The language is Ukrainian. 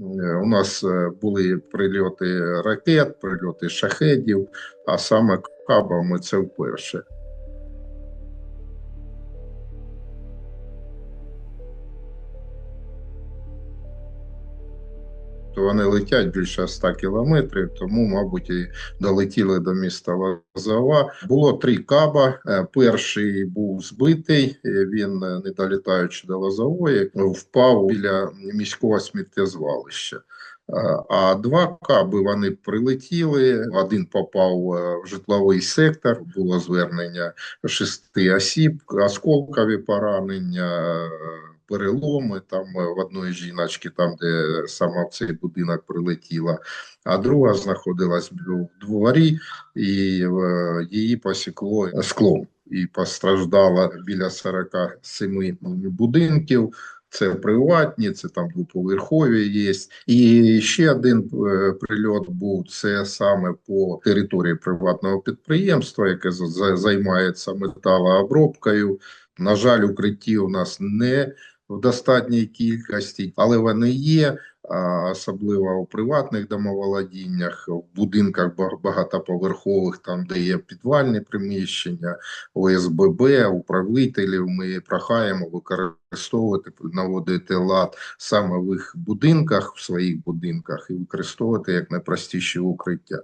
Е, У нас е, були прильоти ракет, прильоти шахедів, а саме кабами це вперше. То Вони летять більше 100 кілометрів, тому, мабуть, і долетіли до міста Лазова. Було три каба. Е, Перший був збитий. е, Він, е, не долітаючи до Лазової, впав біля міського сміттєзвалища. А два каби вони прилетіли. Один попав е, в житловий сектор. Було звернення шести осіб, осколкові поранення, переломи там е, в одної жіночки, там де сама в цей будинок прилетіла. А друга знаходилась в дворі, і е, її посікло склом. І постраждала біля 47 будинків. Це приватні, це там двоповерхові є. І ще один е, прильот був це саме по території приватного підприємства, яке за- за- займається металообробкою. На жаль, укриттів у нас не в достатній кількості, але вони є. Особливо у приватних домоволодіннях, в будинках ба- багатоповерхових, там де є підвальні приміщення, ОСББ, управителів. Ми прохаємо використовувати, наводити лад саме в їх будинках, в своїх будинках і використовувати як найпростіші укриття.